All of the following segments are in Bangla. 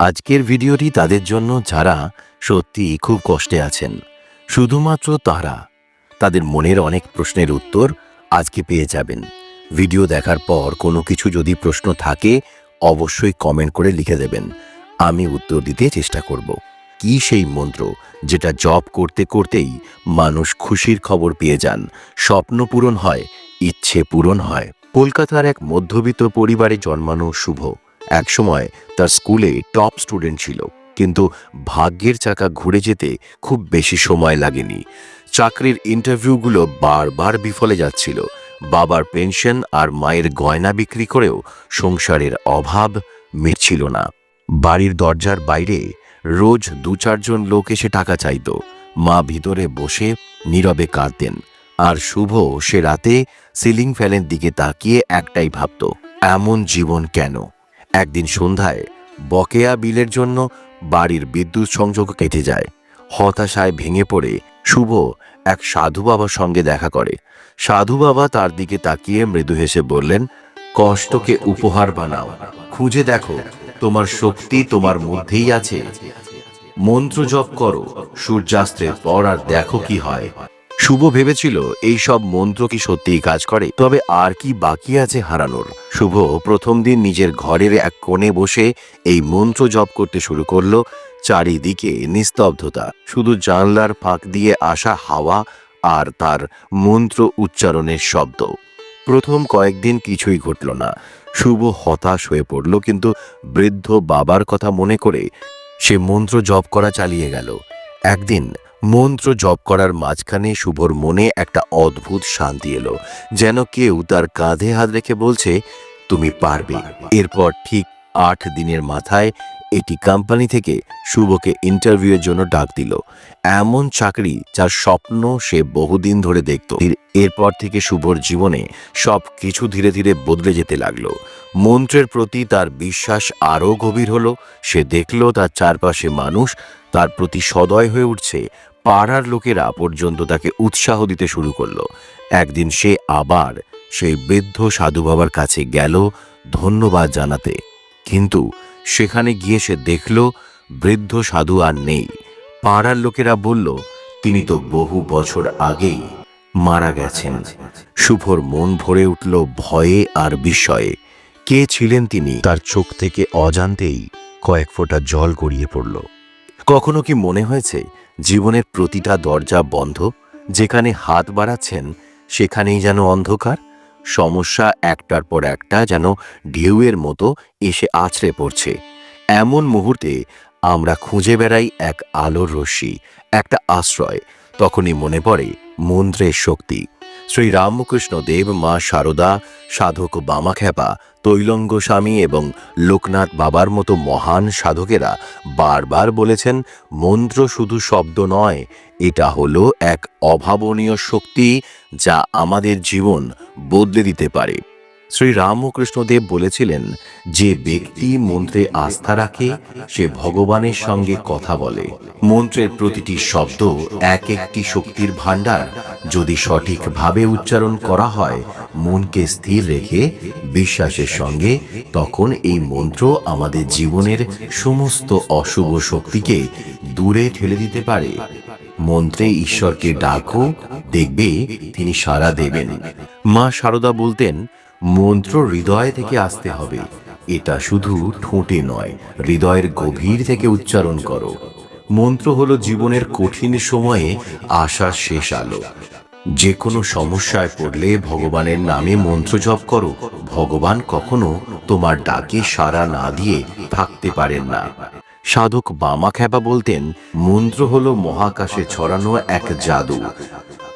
আজকের ভিডিওটি তাদের জন্য যারা সত্যি খুব কষ্টে আছেন, শুধুমাত্র তারা, তাদের মনের অনেক প্রশ্নের উত্তর আজকে পেয়ে যাবেন। ভিডিও দেখার পর কোনো কিছু যদি প্রশ্ন থাকে, অবশ্যই কমেন্ট করে লিখে দেবেন। আমি উত্তর দিতে চেষ্টা করব। কি সেই মন্ত্র যেটা জব করতে করতেই মানুষ খুশির খবর পেয়ে যান? স্বপ্ন পূরণ হয়, ইচ্ছে পূরণ হয়। কলকাতার এক মধ্যবিত্ত পরিবারে জন্মানো শুভ। একসময় তার স্কুলে টপ স্টুডেন্ট ছিল, কিন্তু ভাগ্যের চাকা ঘুরে যেতে খুব বেশি সময় লাগেনি। চাকরির ইন্টারভিউগুলো বারবার বিফলে যাচ্ছিল। বাবার পেনশন আর মায়ের গয়না বিক্রি করেও সংসারের অভাব মিটছিল না। বাড়ির দরজার বাইরে রোজ দু চারজন লোক এসে টাকা চাইতো। মা ভিতরে বসে নীরবে কাঁদতেন। আর শুভ সে রাতে সিলিং ফ্যানের দিকে তাকিয়ে একটাই ভাবত, এমন জীবন কেন? একদিন সন্ধ্যায় বকেয়া বিলের জন্য বাড়ির বিদ্যুৎ সংযোগ কেটে যায়। হতাশায় ভেঙে পড়ে শুভ এক সাধু বাবার সঙ্গে দেখা করে। সাধু বাবা তার দিকে তাকিয়ে মৃদু হেসে বললেন, কষ্টকে উপহার বানাও। খুঁজে দেখো, তোমার শক্তি তোমার মধ্যেই আছে। মন্ত্র জপ করো, সূর্যাস্তের পর আর দেখো কি হয়। শুভ ভেবেছিল এই সব মন্ত্র কি সত্যিই কাজ করে? তবে আর কি বাকি আছে হারানোর? শুভ প্রথম দিন নিজের ঘরের এক কোণে বসে এই মন্ত্র জপ করতে শুরু করল, চারিদিকে নিস্তব্ধতা। শুধু জানলার ফাঁক দিয়ে আসা হাওয়া আর তার মন্ত্র উচ্চারণের শব্দ। প্রথম কয়েকদিন কিছুই ঘটল না। শুভ হতাশ হয়ে পড়ল, কিন্তু বৃদ্ধ বাবার কথা মনে করে সে মন্ত্র জপ করা চালিয়ে গেল। একদিন মন্ত্র জপ করার মাঝখানে শুভর মনে একটা অদ্ভুত শান্তি এলো, যেন কেউ তার কাঁধে হাত রেখে বলছে, তুমি পারবে। এরপর ঠিক আট দিনের মাথায় এটি কোম্পানি থেকে শুভকে ইন্টারভিউয়ের জন্য ডাক দিল। এমন চাকরি যার স্বপ্ন সে বহুদিন ধরে দেখত। এরপর থেকে শুভর জীবনে সব কিছু ধীরে ধীরে বদলে যেতে লাগল। মন্ত্রের প্রতি তার বিশ্বাস আরও গভীর হলো। সে দেখল তার চারপাশে মানুষ, তার প্রতি সদয় হয়ে উঠছে। পাড়ার লোকেরা পর্যন্ত তাকে উৎসাহ দিতে শুরু করল। একদিন সে আবার সেই বৃদ্ধ সাধু বাবার কাছে গেল ধন্যবাদ জানাতে। কিন্তু সেখানে গিয়ে সে দেখল বৃদ্ধ সাধু আর নেই। পাড়ার লোকেরা বলল তিনি তো বহু বছর আগেই মারা গেছেন। শুভর মন ভরে উঠল ভয়ে আর বিস্ময়ে। কে ছিলেন তিনি? তার চোখ থেকে অজান্তেই কয়েক ফোঁটা জল গড়িয়ে পড়ল। কখনো কি মনে হয়েছে জীবনের প্রতিটা দরজা বন্ধ, যেখানে হাত বাড়াচ্ছেন, সেখানেই যেন অন্ধকার, সমস্যা একটার পর একটা যেন ঢেউয়ের মতো এসে আছড়ে পড়ছে। এমন মুহূর্তে আমরা খুঁজে বেড়াই এক আলোর রশ্মি, একটা আশ্রয়, তখনই মনে পড়ে মন্ত্রের শক্তি। শ্রী রামকৃষ্ণ দেব মা শারদা সাধক বামাখ্যাপা তৈলঙ্গ স্বামী এবং লোকনাথ বাবার মতো মহান সাধকেরা বারবার বলেছেন, মন্ত্র শুধু শব্দ নয়, এটা হলো এক অভাবনীয় শক্তি যা আমাদের জীবন বদলে দিতে পারে। শ্রী রামকৃষ্ণদেব বলেছিলেন, যে ব্যক্তি মন্ত্রে আস্থা রাখে, সে ভগবানের সঙ্গে কথা বলে। মন্ত্রের প্রতিটি শব্দ এক একটি শক্তির ভাণ্ডার। যদি সঠিকভাবে উচ্চারণ করা হয়, মনকে স্থির রেখে বিশ্বাসের সঙ্গে, তখন এই মন্ত্র আমাদের জীবনের সমস্ত অশুভ শক্তিকে দূরে ঠেলে দিতে পারে। মন্ত্রে ঈশ্বরকে ডাকো, দেখবে তিনি সাড়া দেবেন। মা সারদা বলতেন মন্ত্র হৃদয় থেকে আসতে হবে। এটা শুধু ঠোঁটে নয়, হৃদয়ের গভীর থেকে উচ্চারণ করো। মন্ত্র হলো জীবনের কঠিন সময়ে আশার শেষ আলো। যে কোনো সমস্যায় পড়লে ভগবানের নামে মন্ত্র জপ করো। ভগবান কখনো তোমার ডাকে সাড়া না দিয়ে থাকতে পারেন না। সাধক বামাখ্যাপা বলতেন, মন্ত্র হলো মহাকাশে ছড়ানো এক জাদু।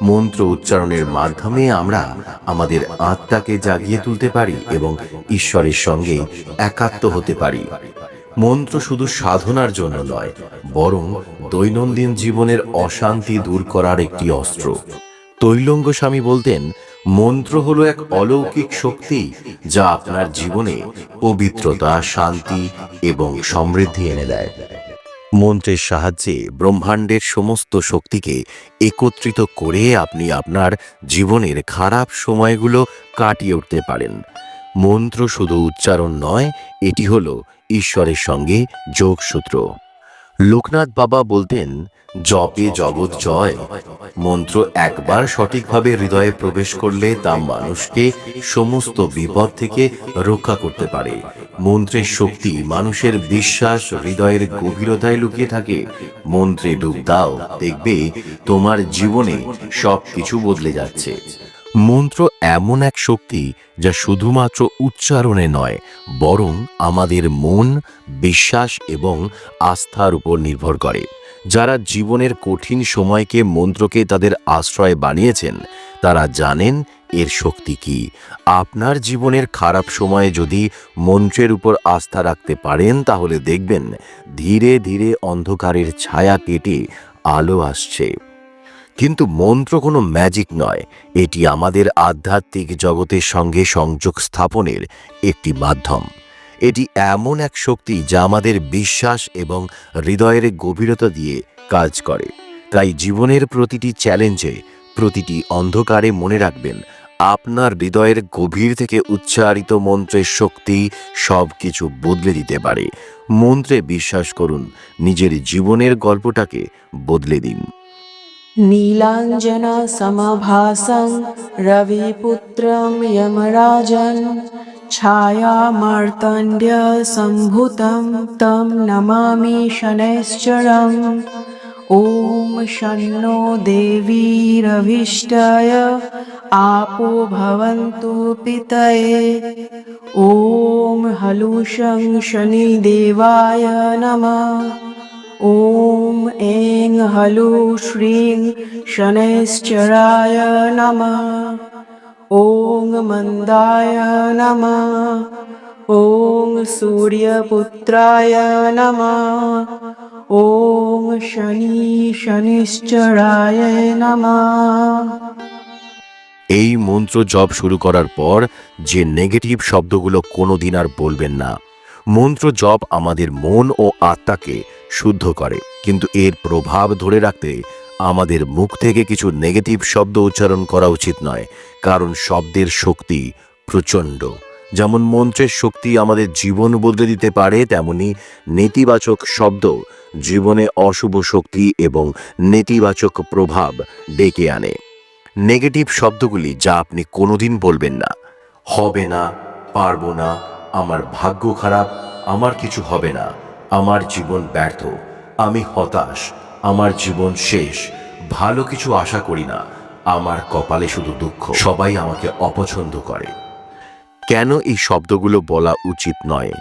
মন্ত্র উচ্চারণের মাধ্যমে আমরা আমাদের আত্মাকে জাগিয়ে তুলতে পারি এবং ঈশ্বরের সঙ্গে একাত্ম হতে পারি। মন্ত্র শুধু সাধনার জন্য নয়, বরং দৈনন্দিন জীবনের অশান্তি দূর করার একটি অস্ত্র। তৈলঙ্গ স্বামী বলতেন, মন্ত্র হলো এক অলৌকিক শক্তি যা আপনার জীবনে পবিত্রতা, শান্তি এবং সমৃদ্ধি এনে দেয়। মন্ত্রের সাহায্যে ব্রহ্মাণ্ডের সমস্ত শক্তিকে একত্রিত করে আপনি আপনার জীবনের খারাপ সময়গুলো কাটিয়ে উঠতে পারেন। মন্ত্র শুধু উচ্চারণ নয়, এটি হল ঈশ্বরের সঙ্গে যোগসূত্র। লোকনাথ বাবা বলতেন জপে জগৎ জয়। মন্ত্র একবার সঠিকভাবে হৃদয়ে প্রবেশ করলে তা মানুষকে সমস্ত বিপদ থেকে রক্ষা করতে পারে। মন্ত্রের শক্তি মানুষের বিশ্বাস, হৃদয়ের গভীরতায় লুকিয়ে থাকে। মন্ত্রে ডুব দাও, দেখবে তোমার জীবনে সব কিছু বদলে যাচ্ছে। মন্ত্র এমন এক শক্তি যা শুধুমাত্র উচ্চারণে নয়, বরং আমাদের মন, বিশ্বাস এবং আস্থার উপর নির্ভর করে। যারা জীবনের কঠিন সময়কে মন্ত্রকে তাদের আশ্রয় বানিয়েছেন, তারা জানেন এর শক্তি কি। আপনার জীবনের খারাপ সময়ে যদি মন্ত্রের উপর আস্থা রাখতে পারেন, তাহলে দেখবেন ধীরে ধীরে অন্ধকারের ছায়া কেটে আলো আসছে। কিন্তু মন্ত্র কোনো ম্যাজিক নয়। এটি আমাদের আধ্যাত্মিক জগতের সঙ্গে সংযোগ স্থাপনের একটি মাধ্যম। এটি এমন এক শক্তি যা আমাদের বিশ্বাস এবং হৃদয়ের গভীরতা দিয়ে কাজ করে। তাই জীবনের প্রতিটি চ্যালেঞ্জে প্রতিটি অন্ধকারে মনে রাখবেন, আপনার হৃদয়ের গভীর থেকে উচ্চারিত মন্ত্রের শক্তি সব কিছু বদলে দিতে পারে। মন্ত্রে বিশ্বাস করুন, নিজের জীবনের গল্পটাকে বদলে দিন। नीलाञ्जनसमभासं रविपुत्रं यमराजन् छायामार्तण्ड्यसम्भुतं तं नमामि शनैश्चरम्। ॐ शन्नो देवीरभीष्टाय आपो भवन्तु पितये। ॐ हलुषं शनिदेवाय नमः ॐ ऐं हलु श्रीं शनैश्चराय नमः ॐ मन्दाय नमः ॐ सूर्यपुत्राय नमः ॐ शनि शनिश्चराय नमः এই মন্ত্র জপ শুরু করার পর যে নেগেটিভ শব্দগুলো কোনোদিন আর বলবেন না মন্ত্র জপ আমাদের মন ও আত্মাকে শুদ্ধ করে। কিন্তু এর প্রভাব ধরে রাখতে আমাদের মুখ থেকে কিছু নেগেটিভ শব্দ উচ্চারণ করা উচিত নয়, কারণ শব্দের শক্তি প্রচণ্ড। যেমন মন্ত্রের শক্তি আমাদের জীবন বদলে দিতে পারে, তেমনি নেতিবাচক শব্দ জীবনে অশুভ শক্তি এবং নেতিবাচক প্রভাব ডেকে আনে। নেগেটিভ শব্দগুলি যা আপনি কোনোদিন বলবেন না। হবে না, পারব না, আমার ভাগ্য খারাপ, আমার কিছু হবে না। আমার জীবন ব্যর্থ, আমি হতাশ, আমার জীবন শেষ, ভালো কিছু আশা করি না, আমার কপালে শুধু দুঃখ, সবাই আমাকে অপছন্দ করে। কেন এই শব্দগুলো বলা উচিত নয়?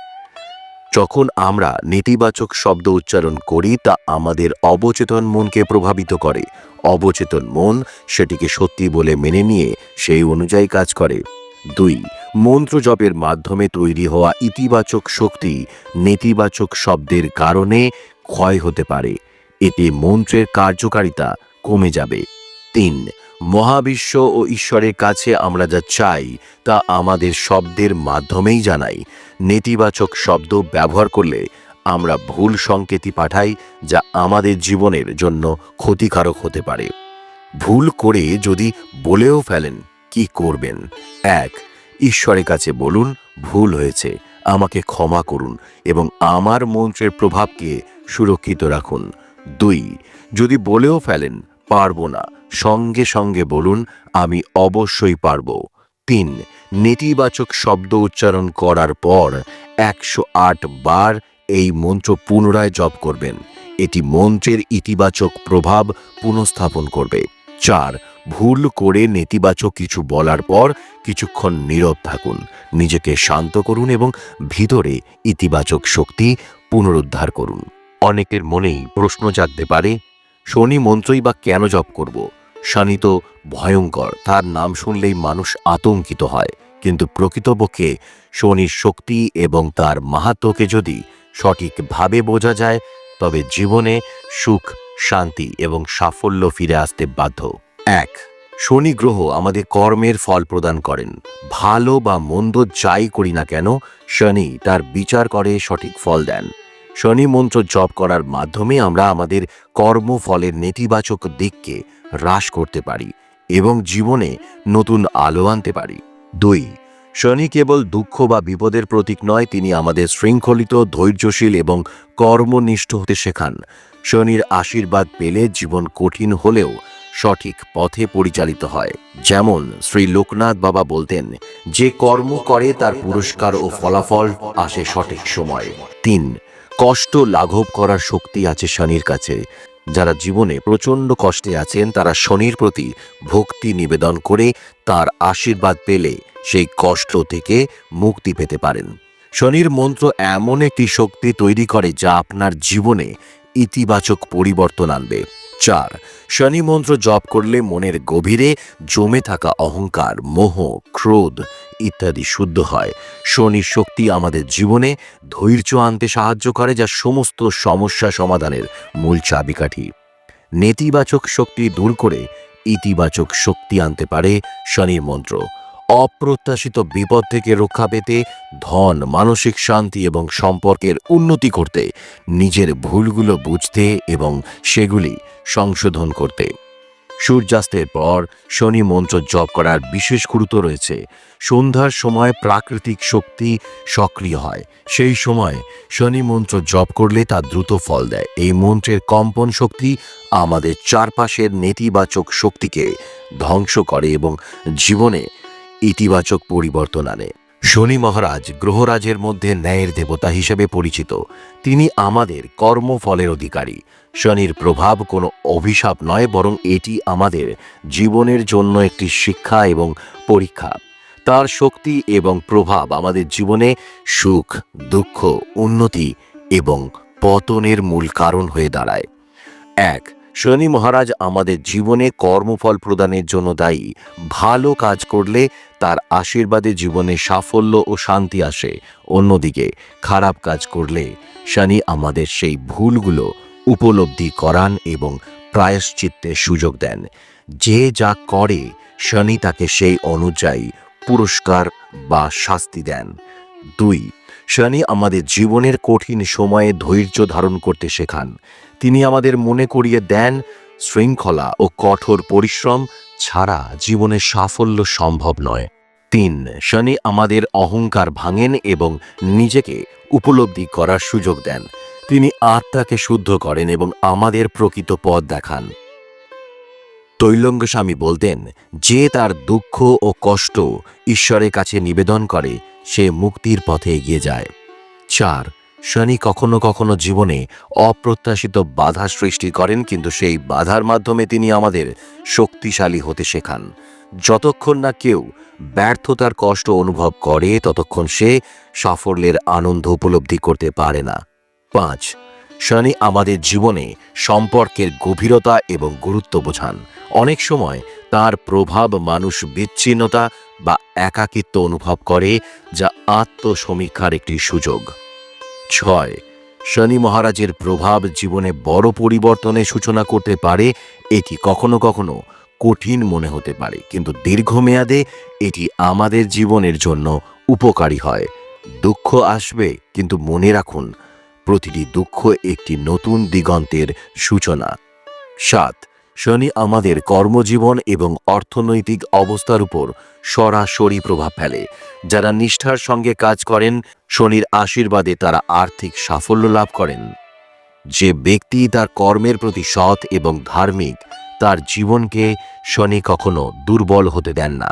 যখন আমরা নেতিবাচক শব্দ উচ্চারণ করি, তা আমাদের অবচেতন মনকে প্রভাবিত করে। অবচেতন মন সেটিকে সত্যি বলে মেনে নিয়ে সেই অনুযায়ী কাজ করে। দুই মন্ত্র জপের মাধ্যমে তৈরি হওয়া ইতিবাচক শক্তি নেতিবাচক শব্দের কারণে ক্ষয় হতে পারে। এতে মন্ত্রের কার্যকারিতা কমে যাবে। তিন, মহাবিশ্ব ও ঈশ্বরের কাছে আমরা যা চাই, তা আমাদের শব্দের মাধ্যমেই জানাই। নেতিবাচক শব্দ ব্যবহার করলে আমরা ভুল সংকেতই পাঠাই, যা আমাদের জীবনের জন্য ক্ষতিকারক হতে পারে। ভুল করে যদি বলেও ফেলেন, কি করবেন? এক ঈশ্বরের কাছে বলুন, ভুল হয়েছে, আমাকে ক্ষমা করুন এবং আমার মন্ত্রের প্রভাবকে সুরক্ষিত রাখুন। দুই, যদি বলেও ফেলেন, পারব না। সঙ্গে সঙ্গে বলুন, আমি অবশ্যই পারব। তিন, নেতিবাচক শব্দ উচ্চারণ করার পর একশো আট বার এই মন্ত্র পুনরায় জপ করবেন। এটি মন্ত্রের ইতিবাচক প্রভাব পুনঃস্থাপন করবে। চার ভুল করে নেতিবাচক কিছু বলার পর কিছুক্ষণ নীরব থাকুন। নিজেকে শান্ত করুন এবং ভিতরে ইতিবাচক শক্তি পুনরুদ্ধার করুন। অনেকের মনেই প্রশ্ন জাগতে পারে, শনি মন্ত্রই বা কেন জপ করব? শনি তো ভয়ঙ্কর, তার নাম শুনলেই মানুষ আতঙ্কিত হয়। কিন্তু প্রকৃতপক্ষে শনির শক্তি এবং তার মাহাত্মকে যদি সঠিকভাবে বোঝা যায়, তবে জীবনে সুখ, শান্তি এবং সাফল্য ফিরে আসতে বাধ্য। এক, শনি গ্রহ আমাদের কর্মের ফল প্রদান করেন। ভালো বা মন্দ যাই করি না কেন, শনি তার বিচার করে, সঠিক ফল দেন। শনি মন্ত্র জপ করার মাধ্যমে আমরা আমাদের কর্মফলের নেতিবাচক দিককে হ্রাস করতে পারি এবং জীবনে নতুন আলো আনতে পারি। দুই, শনি কেবল দুঃখ বা বিপদের প্রতীক নয়, তিনি আমাদের শৃঙ্খলিত, ধৈর্যশীল এবং কর্মনিষ্ঠ হতে শেখান। শনির আশীর্বাদ পেলে জীবন কঠিন হলেও সঠিক পথে পরিচালিত হয়। যেমন শ্রী লোকনাথ বাবা বলতেন, যে কর্ম করে তার পুরস্কার ও ফলাফল আসে সঠিক সময়। তিন, কষ্ট লাঘব করার শক্তি আছে শনির কাছে। যারা জীবনে প্রচণ্ড কষ্টে আছেন, তারা শনির প্রতি ভক্তি নিবেদন করে তার আশীর্বাদ পেলে সেই কষ্ট থেকে মুক্তি পেতে পারেন। শনির মন্ত্র এমন একটি শক্তি তৈরি করে যা আপনার জীবনে ইতিবাচক পরিবর্তন আনবে। চার শনি মন্ত্র জপ করলে মনের গভীরে জমে থাকা অহংকার, মোহ, ক্রোধ ইত্যাদি শুদ্ধ হয়। শনির শক্তি আমাদের জীবনে ধৈর্য আনতে সাহায্য করে, যা সমস্ত সমস্যা সমাধানের মূল চাবিকাঠি। নেতিবাচক শক্তি দূর করে ইতিবাচক শক্তি আনতে পারে শনির মন্ত্র অপ্রত্যাশিত বিপদ থেকে রক্ষা পেতে, ধন, মানসিক শান্তি এবং সম্পর্কের উন্নতি করতে, নিজের ভুলগুলো বুঝতে এবং সেগুলি সংশোধন করতে। সূর্যাস্তের পর শনি মন্ত্র জপ করার বিশেষ গুরুত্ব রয়েছে। সন্ধ্যার সময় প্রাকৃতিক শক্তি সক্রিয় হয়। সেই সময় শনি মন্ত্র জপ করলে তা দ্রুত ফল দেয়। এই মন্ত্রের কম্পন শক্তি আমাদের চারপাশের নেতিবাচক শক্তিকে ধ্বংস করে এবং জীবনে ইতিবাচক পরিবর্তন আনে। শনি মহারাজ গ্রহরাজের মধ্যে ন্যায়ের দেবতা হিসেবে পরিচিত। তিনি আমাদের কর্মফলের অধিকারী। শনির প্রভাব কোনো অভিশাপ নয়, বরং এটি আমাদের জীবনের জন্য একটি শিক্ষা এবং পরীক্ষা। তার শক্তি এবং প্রভাব আমাদের জীবনে সুখ, দুঃখ, উন্নতি এবং পতনের মূল কারণ হয়ে দাঁড়ায়। এক, শনি মহারাজ আমাদের জীবনে কর্মফল প্রদানের জন্য দায়ী। ভালো কাজ করলে তার আশীর্বাদে জীবনে সাফল্য ও শান্তি আসে। অন্যদিকে, খারাপ কাজ করলে শনি আমাদের সেই ভুলগুলো উপলব্ধি করান এবং প্রায়শ্চিত্তের সুযোগ দেন। যে যা করে, শনি তাকে সেই অনুযায়ী পুরস্কার বা শাস্তি দেন। দুই, শনি আমাদের জীবনের কঠিন সময়ে ধৈর্য ধারণ করতে শেখান। তিনি আমাদের মনে করিয়ে দেন, শৃঙ্খলা ও কঠোর পরিশ্রম ছাড়া জীবনে সাফল্য সম্ভব নয়। তিন শনি আমাদের অহংকার ভাঙেন এবং নিজেকে উপলব্ধি করার সুযোগ দেন। তিনি আত্মাকে শুদ্ধ করেন এবং আমাদের প্রকৃত পথ দেখান। তৈলঙ্গ স্বামী বলতেন, যে তার দুঃখ ও কষ্ট ঈশ্বরের কাছে নিবেদন করে, সে মুক্তির পথে এগিয়ে যায়। চার, শনি কখনো কখনো জীবনে অপ্রত্যাশিত বাধা সৃষ্টি করেন, কিন্তু সেই বাধার মাধ্যমে তিনি আমাদের শক্তিশালী হতে শেখান। যতক্ষণ না কেউ ব্যর্থতার কষ্ট অনুভব করে, ততক্ষণ সে সাফল্যের আনন্দ উপলব্ধি করতে পারে না। পাঁচ, শনি আমাদের জীবনে সম্পর্কের গভীরতা এবং গুরুত্ব বোঝান। অনেক সময় তার প্রভাব মানুষ বিচ্ছিন্নতা বা একাকিত্ব অনুভব করে, যা আত্মসমীক্ষার একটি সুযোগ। ছয়, শনি মহারাজের প্রভাব জীবনে বড় পরিবর্তনের সূচনা করতে পারে এটি কখনো কখনো কঠিন মনে হতে পারে, কিন্তু দীর্ঘমেয়াদে এটি আমাদের জীবনের জন্য উপকারী হয়। দুঃখ আসবে, কিন্তু মনে রাখুন, প্রতিটি দুঃখ একটি নতুন দিগন্তের সূচনা। সাত, শনি আমাদের কর্মজীবন এবং অর্থনৈতিক অবস্থার উপর সরাসরি প্রভাব ফেলে। যারা নিষ্ঠার সঙ্গে কাজ করেন, শনির আশীর্বাদে তারা আর্থিক সাফল্য লাভ করেন। যে ব্যক্তি তার কর্মের প্রতি সৎ এবং ধার্মিক তার জীবনকে শনি কখনো দুর্বল হতে দেন না।